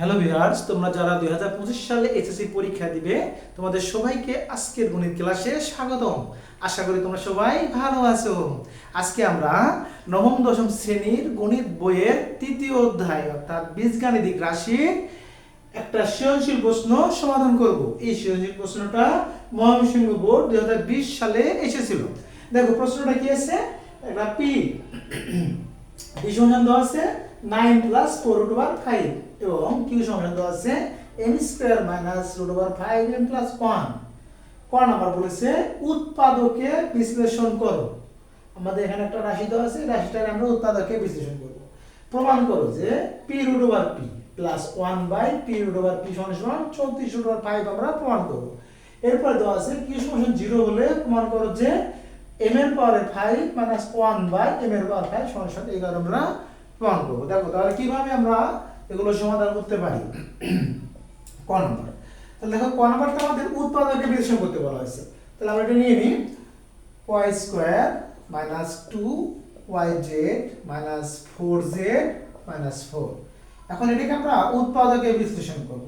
Hello viewers তোমরা যারা দুই সালে এসএসসি পরীক্ষা দিবে, তোমাদের সবাইকে আজকের গণিত ক্লাসে স্বাগতম। আশা করি তোমরা সবাই ভালো আছো। আজকে আমরা নবম, দশম শ্রেণির গণিত বইয়ের তৃতীয় অধ্যায়, অর্থাৎ বীজগাণিতিক রাশির একটা সৃজনশীল প্রশ্ন সমাধান করব। এই সৃজনশীল প্রশ্নটা ময়মনসিংহ বোর্ড দুই হাজার বিশ সালে এসেছিল। দেখো, প্রশ্নটা কি আছে? একটা পি সমান দেওয়া আছে nine plus four root over five এবং কিউ সমান দেওয়া আছে M square minus root over five M plus one ক নাম্বার বলেছে উৎপাদকে বিশ্লেষণ করো। আমাদের এখানে একটা রাশি দেওয়া আছে, রাশিটাকে আমরা উৎপাদকে বিশ্লেষণ করব। প্রমাণ করো যে P root over P plus one by P root over P সমান সমান চৌত্রিশ রুট ওভার ফাইভ আমরা প্রমাণ করব। এরপর দেওয়া আছে কিউ সমান জিরো হলে প্রমাণ করো যে এম এর পাওয়ারে five minus one by M এর পাওয়ার ফাইভ সমান সমান এগারো আমরা প্রমাণ করব। দেখো, তাহলে কীভাবে আমরা এগুলো সমাধান করতে পারি? ক নম্বর। তাহলে দেখো, ক নম্বরটা আমাদের উৎপাদকে বিশ্লেষণ করতে বলা হয়েছে। তাহলে আমরা এটা নিয়ে নিই। Y square minus two Y Z minus four Z minus four এখন এটাকে আমরা উৎপাদকে বিশ্লেষণ করব।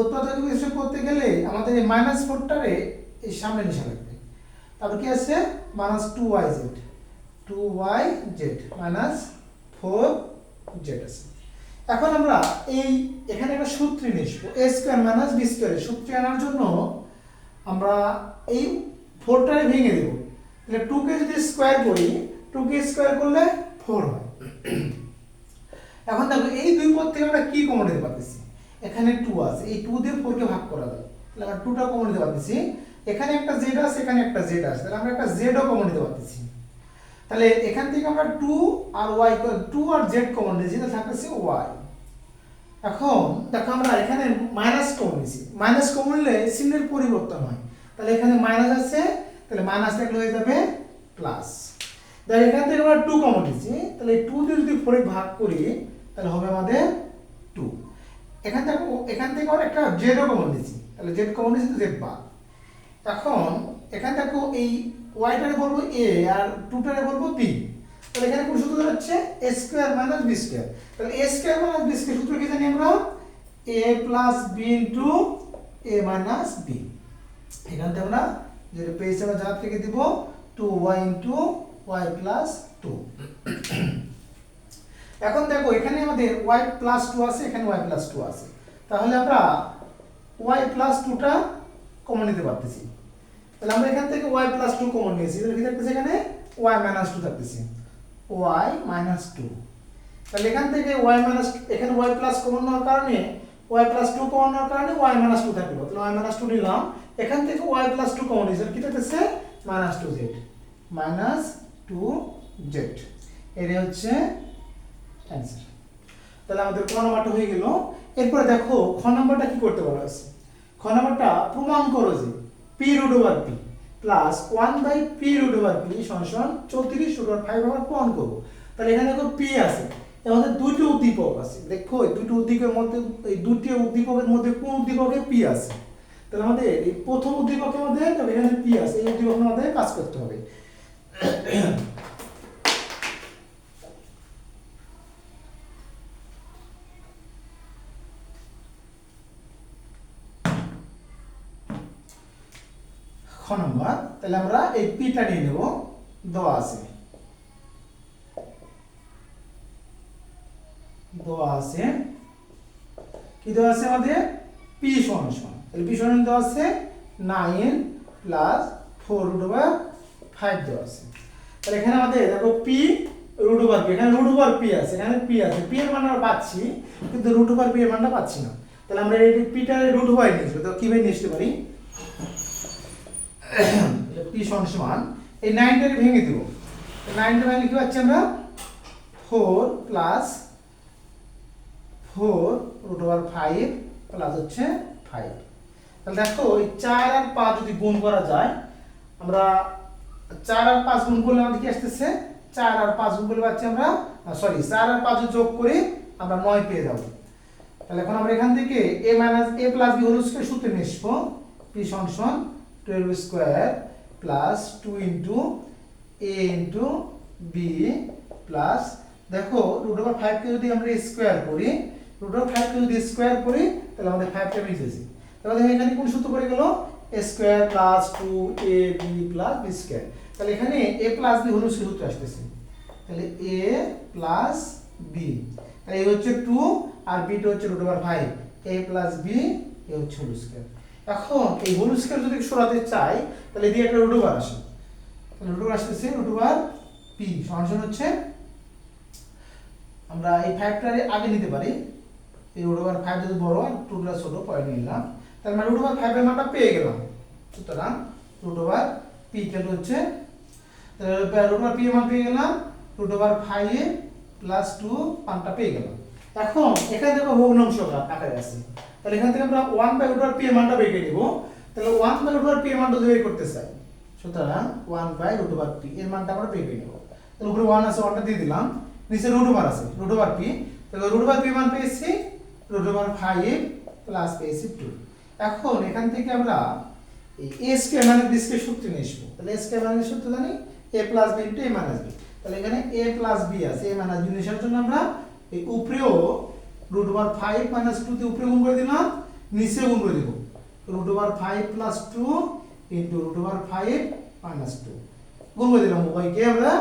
উৎপাদকে বিশ্লেষণ করতে গেলে আমাদের এই মাইনাস ফোরটারে এই সামনে নিশা লাগবে। তারপর কি আছে? Minus two Y Z two Y Z minus four Z আছে। এখন আমরা এই, এখানে একটা সূত্রে নিয়ে এ স্কোয়ার মাইনাস বি স্কোয়ারের সূত্রে আনার জন্য আমরা এই ফোরটারে ভেঙে দেবো। তাহলে টুকে যদি স্কোয়ার করি টুকে স্কোয়ার করলে ফোর হয়। এখন দেখো, এই দুই পদ থেকে আমরা কি কমন নিতে পারতেছি এখানে টু আছে। এই টু দিয়ে ফোরকে ভাগ করা যায়। তাহলে আমরা টুটা কমন নিতে পারতেছি এখানে একটা জেড আছে, এখানে একটা জেড আছে। তাহলে আমরা একটা জেডও কমন নিতে পারতেছি তাহলে এখান থেকে আমরা টু আর ওয়াই টু আর জেড কমন নিয়েছি তাহলে থাকতেছে ওয়াই এখন দেখো আমরা এখানে মাইনাস কমন নিয়েছি। মাইনাস কমন নিলে পরিবর্তন হয়। তাহলে এখানে মাইনাস আছে, তাহলে মাইনাস থাকলে হয়ে যাবে প্লাস দেখো, এখান থেকে আমরা টু কমন নিয়েছি। তাহলে টু দিয়ে যদি ফোরে ভাগ করি, তাহলে হবে আমাদের টু এখান থেকে এখান থেকে আমরা একটা জেডও কমন নিয়েছি। তাহলে জেড কমন নিয়েছি, তো জেড বাদ। এখন এখান থেকে এই ওয়াইটারে বলব এ আর টুটারে বলব বি তাহলে এখানে কোন সূত্র হচ্ছে A square minus B square তাহলে A square minus B square সূত্র কি জানি আমরা? A plus B into A minus B এখান থেকে আমরা যেটা পেয়েছি আমরা যা থেকে দিব? Two Y into Y plus two এখন দেখো, এখানে আমাদের ওয়াই প্লাস টু আছে, এখানে ওয়াই প্লাস টু আছে। তাহলে আমরা ওয়াই প্লাস টুটা কমন নিতে পারতেছি। তাহলে আমরা এখান থেকে ওয়াই প্লাস টু কমন নিয়েছি। তাহলে কি থাকতেছে এখানে? ওয়াই মাইনাস টু থাকতেছে। ওয়াই মাইনাস টু তাহলে এখান থেকে ওয়াই মাইনাস এখানে ওয়াই প্লাস কমন নেওয়ার কারণে ওয়াই প্লাস টু কমন নেওয়ার কারণে ওয়াই মাইনাস টু থাকল তাহলে ওয়াই মাইনাস টু নিলাম। এখান থেকে ওয়াই প্লাস টু কমন নিয়েছে। কি থাকতেছে? Minus two Z minus two Z এটা হচ্ছে অ্যান্সার তাহলে আমাদের ক নাম্বারটা হয়ে গেল। এরপরে দেখো, খ নাম্বারটা কি করতে বলা হয়েছে? খ নাম্বারটা প্রমাণ করো যে P root over P plus one by P root over P সমান চৌত্রিশ রুট ওভার ফাইভ আমরা প্রমাণ করব। তাহলে এখানে দেখো পি আছে আমাদের দুটো উদ্দীপক আছে। দেখো, এই দুটো উদ্দীপকের মধ্যে, এই দুটি উদ্দীপকের মধ্যে কোন উদ্দীপকে পি আছে? তাহলে আমাদের এই প্রথম উদ্দীপকের মধ্যে তবে এখানে পি আছে, এই উদ্দীপক মধ্যে কাজ করতে হবে। খ নম্বর তাহলে আমরা এই পিটা নিয়ে নেব, দেওয়া আছে। দেওয়া আছে। কি দেওয়া আছে আমাদের? পি সমান সমান। তাহলে পি সমান দেওয়া আছে nine plus four root over five দেওয়া আছে। তাহলে এখানে আমাদের, দেখো পি রুট ওভার পি এখানে রুট ওভার পি আছে, এখানে পি আছে। পি এর মান পাচ্ছি, কিন্তু রুট ওভার পি এর মানটা পাচ্ছি না। তাহলে আমরা এই পিটা রুট ওভার নিয়েছি তো কীভাবে নিয়ে পারি? পি সমান এই নাইনটাকে ভেঙে দিব। নাইনটা ভেঙে কি পাচ্ছি আমরা? Four plus four root over five plus হচ্ছে ফাইভ তাহলে দেখো, এই চার আর পাঁচ যদি গুণ করা যায়, আমরা চার আর পাঁচ গুণ করলে আমাদের কি আসতেছে? চার আর পাঁচ গুণ করলে পাচ্ছি আমরা সরি চার আর পাঁচ যোগ করে আমরা নয় পেয়ে যাব। তাহলে এখন আমরা এখান থেকে A minus A plus B whole square সূত্রে নিয়ে আসব পি সমান twelve square plus two into A into B plus দেখো রুট ওভার ফাইভকে যদি আমরা স্কোয়ার করি রুট ওভার ফাইভকে যদি স্কোয়ার করি, তাহলে আমাদের ফাইভটা মিলতেছে তাহলে দেখো এখানে কোন সূত্র পড়ে গেল? A square plus two A B plus B square তাহলে এখানে এ প্লাস বি হলো সূত্র আসতেছে। তাহলে এ প্লাস বি তাহলে এ হচ্ছে টু আর বিটা হচ্ছে root over five A plus B A হচ্ছে হোল স্কোয়ার এখন এই হোল যদি সরাতে চাই, তাহলে দিয়ে একটা রুট আসে। তাহলে রুট আসতেছে রুট পি সমান হচ্ছে, আমরা এই ফাইভটা আগে নিতে পারি। এই রুট ফাইভ যদি বড় টুটা ছোট পয়েন্ট নিলাম। তার মানে রুট ফাইভের মানটা পেয়ে গেলাম। সুতরাং রুট পি কেন হচ্ছে রুট ওভার পি মান পেয়ে গেলাম রুট ফাইভ প্লাস টু মানটা পেয়ে গেলাম। এখন এখানে দেখো ভগ্নাংশ আকারে আছে। তাহলে এখান থেকে আমরা ওয়ান বাই রুট পি এর মানটা বের করে নিব। তাহলে ওয়ান বাই রুট পি এর মানটা বের করতে চাই, সুতরাং ওয়ান বাই রুট পি এর মানটা আমরা বের করে নেব। তাহলে উপরে ওয়ান আছে ওয়ানটা দিয়ে দিলাম। নিচে রুট ওভার আছে রুট ওভার পি তাহলে রুট ওভার পি মান পেয়েছি রুট ওভার ফাইভ প্লাস পেয়েছি টু এখন এখান থেকে আমরা এই A square minus B square সূত্র নিয়ে আসব। তাহলে এ স্কোয়ার মাইনাস সূত্র জানি? A plus B into A minus B তাহলে এখানে এ প্লাস বি আছে এ মাইনাস বি নিয়ে জন্য আমরা এই উপরেও root over five minus two দিয়ে উপরে গুণ করে দিলাম, নিচে গুণ করে দিব। Root over five plus two into root over five minus two গুণ করে দিলাম উভয়কে, আমরা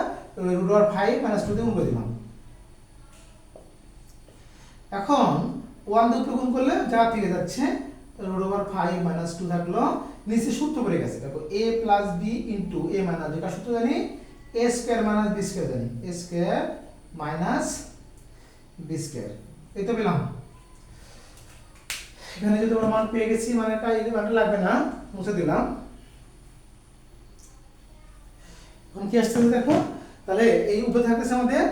root over five minus two দিয়ে গুণ করে দিলাম। এখন ওয়ান দিয়ে উপরে গুণ করলে যা থেকে যাচ্ছে root over five minus two থাকল, নিচে সূত্র পড়ে গেছে। দেখো A plus B into A minus যেটা সূত্র জানি? A square minus B square জানি। A square minus B square এই তো পেলাম। এখানে যদি আমরা মান পেয়ে গেছি মানে এটা এই মানটা লাগবে না, মুছে দিলাম। এখন কি আসছে দেখো? তাহলে এই উপরে থাকতেছে আমাদের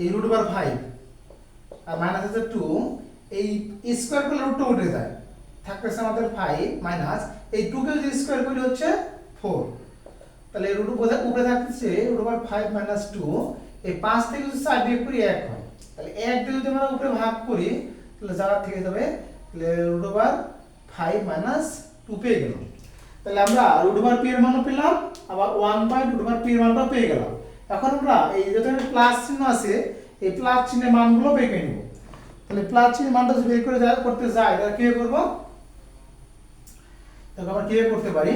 এই রুট বার ফাইভ আর মাইনাস আছে টু এই স্কোয়ার করলে রুটটা উঠে যায়। থাকতেছে আমাদের ফাইভ মাইনাস এই টুকে যদি স্কোয়ার করি হচ্ছে ফোর তাহলে রুট উপরে থাকতেছে root over five minus two এই পাঁচ থেকে যদি চার বিয়োগ করি এক হয়। তাহলে এক দিয়ে যদি আমরা উপরে ভাগ করি, তাহলে যারা থেকে যাবে root over five minus two পেয়ে গেলাম। তাহলে আমরা রুট ওভার পি এর মানও পেলাম, আবার one by root over P এর মানটাও পেয়ে গেলাম। এখন আমরা এই যত প্লাস চিহ্ন আছে, এই প্লাস চিহ্নের মানগুলো বের করে নেব। তাহলে প্লাস চিহ্নের মানটা যদি বের করে করতে যায়, তাহলে কি করব? তাহলে আমরা কীভাবে করতে পারি?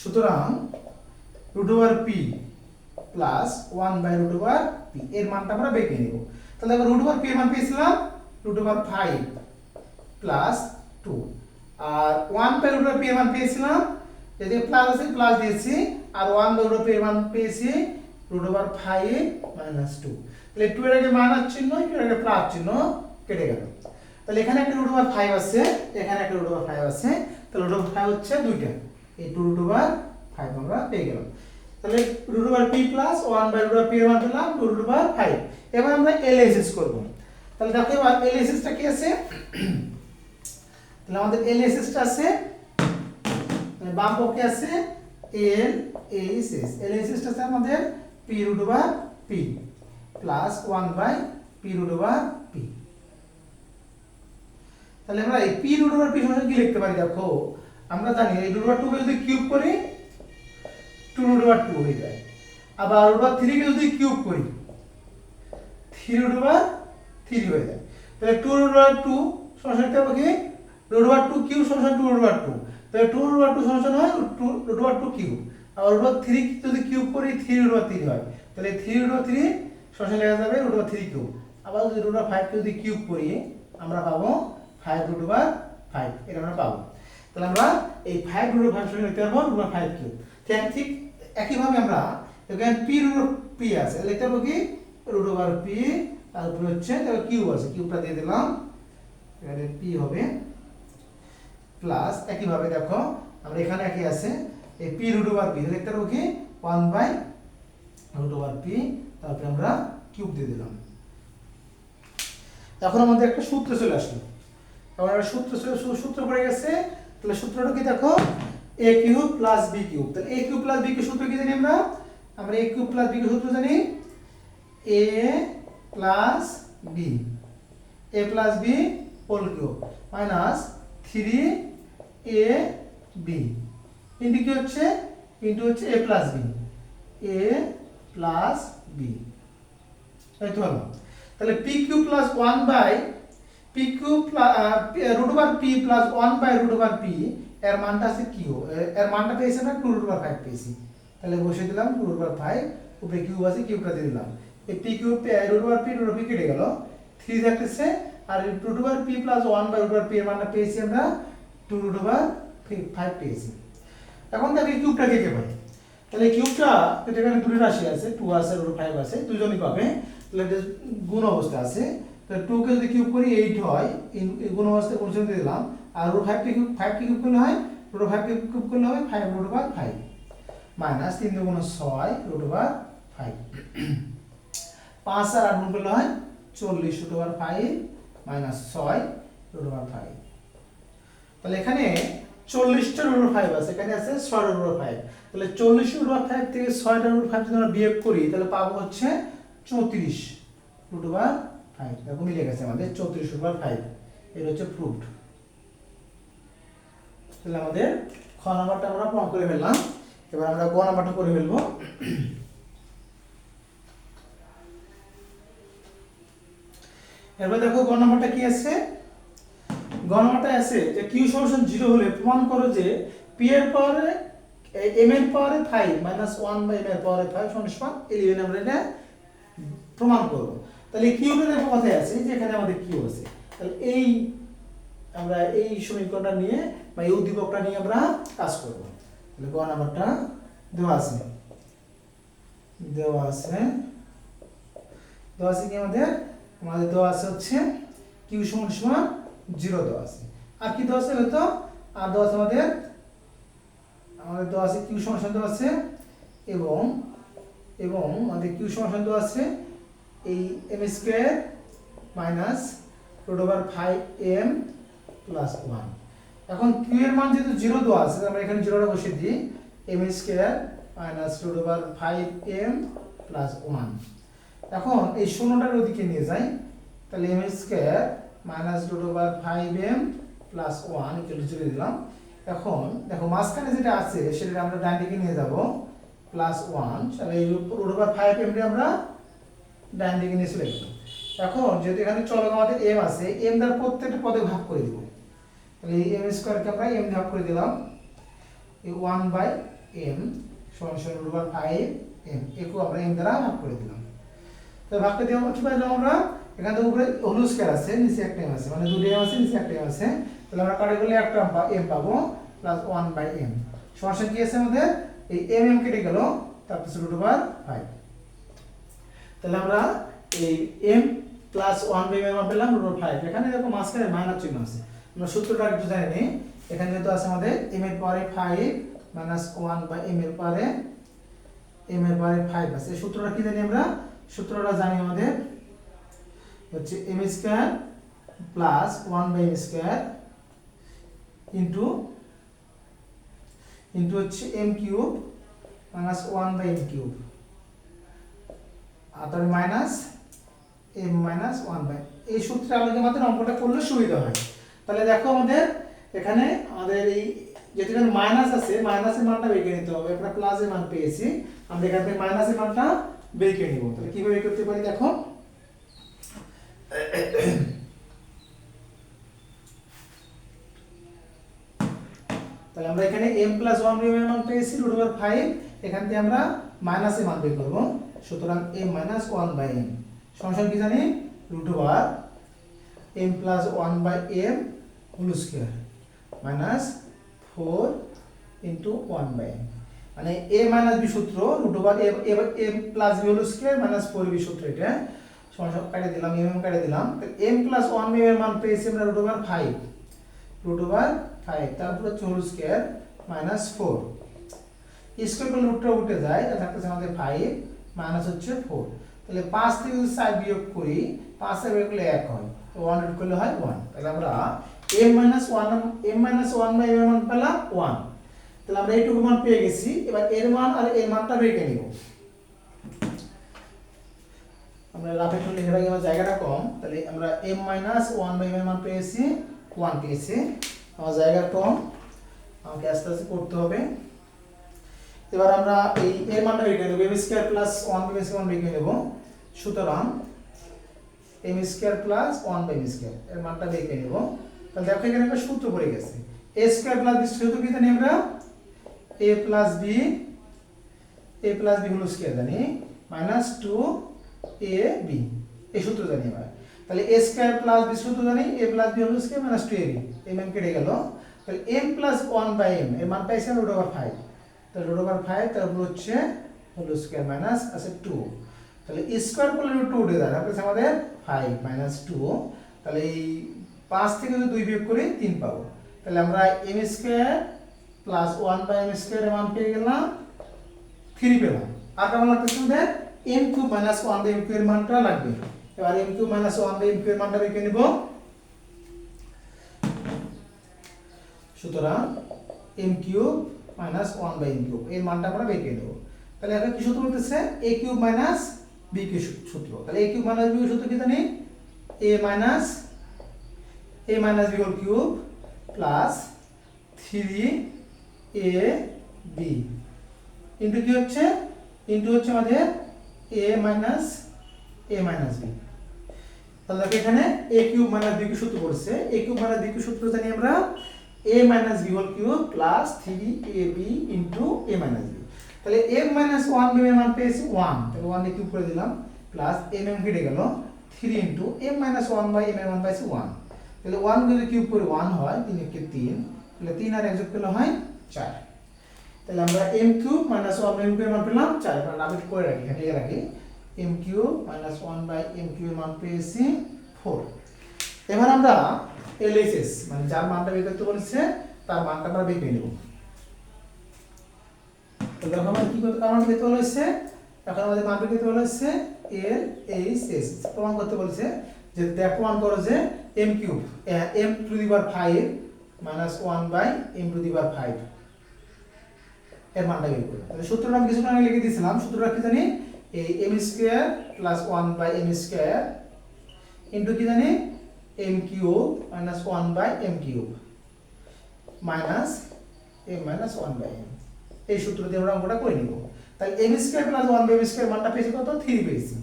সুতরাং root over P plus one by root over P এর মানটা আমরা বের করে নেব তাহলে আমরা রুট ওভার পি এর মান পেয়েছিলাম root over five plus two R one by root over P এর মান পেয়েছিলাম যদি প্লাস আছে প্লাস দিয়েছি আর one by root over P এর মান পেয়েছি root over five minus two তাহলে টু এর আগে মাইনাস চিহ্ন টু এর আগে প্লাস চিহ্ন কেটে গেল তাহলে এখানে একটা রুট ওভার ফাইভ আছে এখানে একটা রুট ওভার ফাইভ আছে তাহলে রুট ওভার ফাইভ হচ্ছে দুইটা এই টু রুট ওভার ফাইভ আমরা পেয়ে গেলাম। তাহলে over P plus one by এর মান পেলাম টু রুট ওভার ফাইভ এবার আমরা এলএসএস করব। তাহলে দেখো এবার এলএসএসটা কি আছে? তাহলে আমাদের এলএসএসটা আছে মানে বাম পক্ষে আছে L H S L H এসটা আছে আমাদের P root over P plus one by P P তাহলে আমরা এই পি রুট ওভার সমান কি লিখতে পারি দেখো? আমরা জানি এই রুট ওভার যদি কিউব করি টু রুট ওভার টু হয়ে যায় আবার রুট ওভার থ্রিকে যদি কিউব করি থ্রি রুট ওভার থ্রি হয়ে যায় তাহলে টু রুট ওভার টু সমান লিখতে কি রুট ওভার টু কিউব সমান টু রুট ওভার টু তাহলে টু রুট ওভার টু সমান হয় two root over two cube আর রুট ওভার থ্রি যদি কিউব করি থ্রি রুট ওভার থ্রি হয় তাহলে থ্রি রুট ওভার থ্রি সমান লেখা যাবে রুট ওভার থ্রি কিউব আবার যদি রুট ওভার ফাইভকে যদি কিউব করি আমরা পাবো ফাইভ রুট ওভার ফাইভ এটা আমরা পাবো তাহলে আমরা এই ফাইভ রুট ফাইভ সঙ্গে লিখতে পারব রুট ওভার ফাইভ কিউব ঠিক ঠিক একইভাবে আমরা এখানে পি রুট পি আছে। লিখতে পারব কি? রুট ওভার পি তারপরে হচ্ছে তারপর কিউব আছে। কিউবটা দিয়ে দিলাম। এখানে পি হবে। প্লাস একইভাবে দেখো, আমরা এখানে একই আছে। এই পি রুট ওভার পি লিখতে পারব কি? One by root over P তারপরে আমরা কিউব দিয়ে দিলাম। এখন আমাদের একটা সূত্র চলে আসলো। এখন সূত্র সূত্র পড়ে গেছে। তাহলে সূত্রটা কি দেখো? A cube plus B cube তাহলে A cube plus B cube সূত্র কি জানি আমরা? আমরা A cube plus B cube সূত্র জানি? A plus B A plus B whole cube minus three A B into কি হচ্ছে? ইন্টু হচ্ছে A plus B A plus B তাই তো হলো তাহলে P Q plus one by P Q root over P plus one by root P এর মানটা আছে কিউ এর মানটা পেয়েছি আমরা টু রুট ফাইভ পেয়েছি। তাহলে বসে দিলাম টু রুট ফাইভ উপরে কিউব আছে কিউবটা দিয়ে দিলাম। এই P cube root over P root P কেটে গেল। থ্রি থাকতেছে আর root over P plus one by root over P এর মানটা পেয়েছি আমরা টু রুট ওভার ফাইভ পেয়েছি। এখন তাকে কিউবটা কে কে পাই। তাহলে কিউবটা এটা এখানে দুটো রাশি আছে টু আছে রুট ফাইভ আছে দুজনই পাবে। তাহলে এটা গুণ অবস্থা আছে। তাহলে টু কে যদি কিউব করি এইট হয় গুণ অবস্থায় কোন দিলাম। আর রুট ফাইভ কে কিউব ফাইভ কে কিউব করলে হয় রুট ফাইভ কে কিউব করলে হবে five root over five minus তিন দুগুণ ছয় রুট ওভার ফাইভ পাঁচ আর আট গুণ করলে হয় চল্লিশ রুট ওভার ফাইভ মাইনাস ছয় রুট ওভার ফাইভ তাহলে এখানে চল্লিশটা রুট ফাইভ আছে এখানে আছে ছয় রুট ফাইভ তাহলে চল্লিশ রুট ওভার ফাইভ থেকে ছয়টা রুট ফাইভ যদি আমরা বিয়োগ করি তাহলে পাবো হচ্ছে চৌত্রিশ রুট ওভার ফাইভ দেখো মিলে গেছে আমাদের চৌত্রিশ রুট ওভার ফাইভ এটা হচ্ছে প্রুফড তাহলে আমাদের খ নাম্বারটা আমরা প্রমাণ করে ফেললাম। এবার আমরা গ নাম্বারটা করে ফেলব। এবার দেখো গ নাম্বারটা কি আছে? গ নাম্বারটা আছে যে কিউ সলিউশন জিরো হলে প্রমাণ করো যে পি এর পাওয়ারে এম এর পাওয়ারে five minus one by M এর পাওয়ারে ফাইভ সমান সমান ইলেভেন আমরা এটা প্রমাণ করব। তাহলে কিউটা দেখো কথায় আছে যে এখানে আমাদের কিউ আছে। তাহলে এই আমরা এই সমীকরণটা নিয়ে বা এই উদ্দীপকটা নিয়ে আমরা কাজ করব। তাহলে গ নাম্বারটা? দেওয়া আছে। দেওয়া আছে। দেওয়া আছে কি আমাদের? আমাদের দেওয়া আছে হচ্ছে কিউ সমান সমান জিরো দেওয়া আছে। আর কি দেওয়া আছে হয়তো আর দেওয়া আছে আমাদের? আমাদের দেওয়া আছে কিউ সমান সমান দেওয়া আছে এবং এবং আমাদের কিউ সমান সমান দেওয়া আছে এই M square minus root over five M plus one এখন কিউ এর মান যেহেতু জিরো দেওয়া আছে আমরা এখানে জিরোটা বসিয়ে দিই M square minus root over five M plus one এখন এই শূন্যটার ওদিকে নিয়ে যাই, তাহলে M square minus root over five M plus one equal zero দিলাম। এখন দেখো মাঝখানে যেটা আছে সেটা আমরা ডান দিকে নিয়ে যাব প্লাস ওয়ান তাহলে এই রুট ওভার ফাইভ এমটা আমরা ডান দিকে নিয়ে চলে গেলাম। এখন যেহেতু এখানে চলক আমাদের এম আছে এম দ্বারা প্রত্যেকটা পদে ভাগ করে দিব। তাহলে এই এম স্কোয়ারকে আমরা এম ভাগ করে দিলাম। এই ওয়ান বাই এম সমান সমান রুট ওভার ফাইভ এম একে আমরা এম দ্বারা ভাগ করে দিলাম। তো ভাগ করে আমরা কি পাইলাম আমরা, এখান থেকে উপরে হলু স্কোয়ার আছে, নিচে একটা এম আছে মানে দুটো এম আছে, নিচে একটা এম আছে। তাহলে আমরা কাটে করলে একটা এম পাবো প্লাস ওয়ান বাই এম সমস্যা কি আছে আমাদের? এই এম এম কেটে গেল, তারপর রুট ওভার ফাইভ তাহলে আমরা এই M plus one by M পেলাম রুট ফাইভ এখানে দেখো মাঝখানে মাইনাস চিহ্ন আছে। আমরা সূত্রটা একটু জানি নি এখানে যেহেতু আছে আমাদের এম এর পরে five minus one by M এর পরে এম এর পরে ফাইভ আছে। সূত্রটা কি জানি আমরা? সূত্রটা জানি আমাদের হচ্ছে M square plus one by M square into into হচ্ছে M cube minus one by M cube আর তাহলে minus M minus one by এই সূত্রে আলোকে আমাদের অঙ্কটা করলে সুবিধা হয়। তাহলে দেখো আমাদের এখানে আমাদের এই এখানে মাইনাস আছে মাইনাসের মানটা বের করে নিতে হবে। একটা প্লাসের মান পেয়েছি। আমরা এখান থেকে মাইনাসের মানটা বের করে নিব। তাহলে কীভাবে করতে পারি দেখো? তাহলে আমরা এখানে m প্লাস ওয়ানের মান পেয়েছি রুট ওভার ফাইভ এখান থেকে আমরা মাইনাসে মান বের করব। সুতরাং m minus one by M সমস্যা কি জানি? Root over m plus one by M whole square minus four into one by M মানে a মাইনাস বি সূত্র root over M plus B whole square minus four B সূত্র এটা সমস্যা কাটে দিলাম এম এম কাটে দিলাম। m প্লাস ওয়ান বাই এর মান পেয়েছি আমরা root over five root over five তারপর হচ্ছে whole square minus four square করলে রুটটা উঠে যায়, তাহলে থাকতেছে আমাদের ফাইভ মাইনাস হচ্ছে ফোর তাহলে পাঁচ থেকে যদি চার বিয়োগ করি, পাঁচ চার বিয়োগ করলে এক হয়। তো ওয়ান রুট করলে হয় ওয়ান তাহলে আমরা M minus one M minus one by M মান পেলাম ওয়ান তাহলে আমরা এইটুকু মান পেয়ে গেছি, এবার এর মান আর এর মানটা বেঁকে নিব। আমরা লাফের টুল লিখে রাখি, আমার জায়গাটা কম। তাহলে আমরা M minus one by M মান পেয়েছি ওয়ান পেয়েছি। আমার জায়গা কম, আমাকে আস্তে আস্তে করতে হবে। এবার আমরা এই এর মানটা বের করে নেব M square plus one by square বের নেব। সুতরাং M square plus one by M square এর মানটা বের করে নেব। তাহলে দেখো এখানে একটা সূত্র পড়ে গেছে। এ স্কয়ার প্লাস বি সূত্র কি জানি আমরা? A plus B A plus B হলো স্কয়ার জানি। মাইনাস টু এ বি এই সূত্র জানি আমরা। তাহলে এ স্কয়ার প্লাস বি সূত্র জানি এ প্লাস বি হলো square minus two A B M M কেটে গেল। তাহলে M plus one by M এর মান পাইছে রুট ওভার ফাইভ তাহলে রুট ওভার ফাইভ তারপর হচ্ছে হলো স্কয়ার মাইনাস আছে টু তাহলে স্কয়ার করলে টু উঠে আছে আমাদের ফাইভ মাইনাস টু তাহলে এই পাঁচ থেকে যদি দুই বিয়োগ করি, তিন পাবো। তাহলে আমরা M square plus one by M square মান পেয়ে গেলাম থ্রি পেলাম। আর কেমন লাগতেছে আমাদের M cube minus one by M cube এর মানটা লাগবে। এবার M cube minus one by M cube এর মানটা বের নিব। সুতরাং M cube minus one by M cube এর মানটা আমরা বের করে নেব। তাহলে এখন কি সূত্র বলতেছে? A cube minus B cube সূত্র। তাহলে এ কিউব মাইনাস বি সূত্র কি জানি? A minus A minus B whole cube plus three A B into কি হচ্ছে? ইন্টু হচ্ছে আমাদের A minus A minus B তাহলে এখানে এ কিউব মাইনাস বি সূত্র পড়ছে। এ কিউব মাইনাস বি সূত্র জানি আমরা A minus B whole cube plus three A B into A minus B তাহলে এম মাইনাস ওয়ান বি এর মান পেয়েছি ওয়ান তাহলে ওয়ান কিউব করে দিলাম। প্লাস এম এম কেটে গেল three into M minus one by M এর মান পাইছি ওয়ান তাহলে ওয়ান যদি কিউব করে ওয়ান হয়, তিন একে তিন, তাহলে তিন আর এক যোগ করলে হয় চার। তাহলে আমরা M cube minus one by M cube মান পেলাম, চার কারণ আমি করে রাখি এখানে লিখে রাখি M cube minus one by M cube এর মান পেয়েছি ফোর এবার আমরা এলএসএস মানে যার মানটা বের করতে বলেছে, তার মানটা আমরা বের করে নেব। তো দেখো আমরা কি করতে আমার বের করতে বলেছে, এখন আমাদের মান বের করতে বলেছে এল এইচ এস প্রমাণ করতে বলেছে যে দেখ প্রমাণ করো যে M cube M to the power five minus one by M to the power five এর মানটা বের করো তাহলে সূত্রটা আমি কিছুক্ষণ আগে লিখে দিয়েছিলাম, সূত্রটা কি জানি? এই M square plus one by M square into কি জানি? M cube minus one by M cube minus M minus one by M এই সূত্র দিয়ে আমরা অঙ্কটা করে নিব। তাহলে M square plus one by M square মানটা পেয়েছি কত? থ্রি পেয়েছি।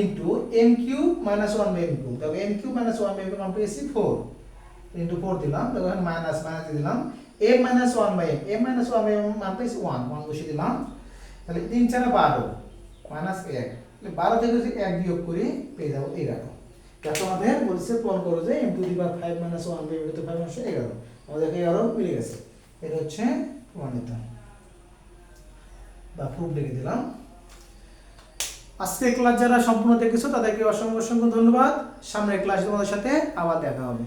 Into M cube minus one by M cube দেখো M cube minus one by M মান পেয়েছি ফোর ইন্টু ফোর দিলাম দেখো এখানে মাইনাস মাইনাস দিলাম। M minus one by M M minus one by M মান পেয়েছি ওয়ান ওয়ান বসিয়ে দিলাম। তাহলে তিন চারে বারো মাইনাস এক। তাহলে বারো থেকে যদি এক বিয়োগ করি, পেয়ে যাব এগারো। দেখো আমাদের বলছে প্রমাণ করো যে M to the power five minus one by M to five minus এগারো। আমাদের এগারো মিলে গেছে। এটা হচ্ছে প্রমাণিত বা প্রুফ লিখে দিলাম। আজকে ক্লাস যারা সম্পূর্ণ দেখেছ, তাদেরকে অসংখ্য অসংখ্য ধন্যবাদ। সামনের ক্লাসে তোমাদের সাথে আবার দেখা হবে।